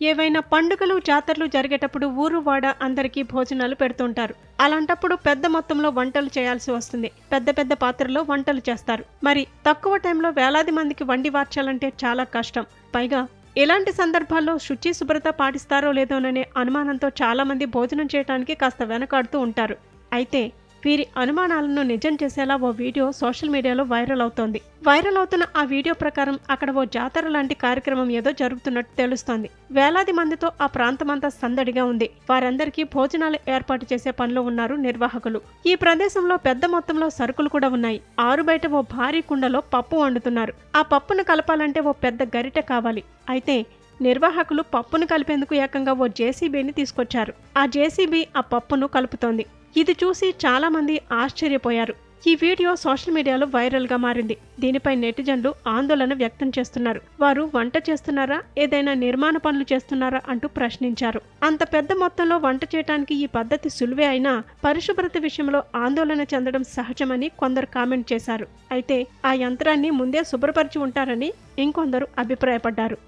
ఏవైనా పండుగలు జాతరలు జరిగేటప్పుడు ఊరు వాడ అందరికీ భోజనాలు పెడుతుంటారు. అలాంటప్పుడు పెద్ద మొత్తంలో వంటలు చేయాల్సి వస్తుంది. పెద్ద పెద్ద పాత్రలో వంటలు చేస్తారు. మరి తక్కువ టైంలో వేలాది మందికి వండి వార్చాలంటే చాలా కష్టం. పైగా ఇలాంటి సందర్భాల్లో శుచి శుభ్రత పాటిస్తారో లేదోననే అనుమానంతో చాలామంది భోజనం చేయడానికి కాస్త వెనకాడుతూ ఉంటారు. అయితే వీరి అనుమానాలను నిజం చేసేలా ఓ వీడియో సోషల్ మీడియాలో వైరల్ అవుతోంది. వైరల్ అవుతున్న ఆ వీడియో ప్రకారం అక్కడ ఓ జాతర లాంటి కార్యక్రమం ఏదో జరుగుతున్నట్టు తెలుస్తోంది. వేలాది మందితో ఆ ప్రాంతమంతా సందడిగా ఉంది. వారందరికీ భోజనాలు ఏర్పాటు చేసే పనిలో ఉన్నారు నిర్వాహకులు. ఈ ప్రదేశంలో పెద్ద మొత్తంలో సరుకులు కూడా ఉన్నాయి. ఆరు బయట ఓ భారీ కుండలో పప్పు వండుతున్నారు. ఆ పప్పును కలపాలంటే ఓ పెద్ద గరిటె కావాలి. అయితే నిర్వాహకులు పప్పును కలిపేందుకు ఏకంగా ఓ జేసీబీని తీసుకొచ్చారు. ఆ జేసీబీ ఆ పప్పును కలుపుతోంది. ఇది చూసి చాలామంది ఆశ్చర్యపోయారు. ఈ వీడియో సోషల్ మీడియాలో వైరల్గా మారింది. దీనిపై నెటిజన్లు ఆందోళన వ్యక్తం చేస్తున్నారు. వారు వంట చేస్తున్నారా? ఏదైనా నిర్మాణ పనులు చేస్తున్నారా? అంటూ ప్రశ్నించారు. అంత పెద్ద మొత్తంలో వంట చేయడానికి ఈ పద్ధతి సులువే అయినా పరిశుభ్రత విషయంలో ఆందోళన చెందడం సహజమని కొందరు కామెంట్ చేశారు. అయితే ఆ యంత్రాన్ని ముందే శుభ్రపరిచి ఉంటారని ఇంకొందరు అభిప్రాయపడ్డారు.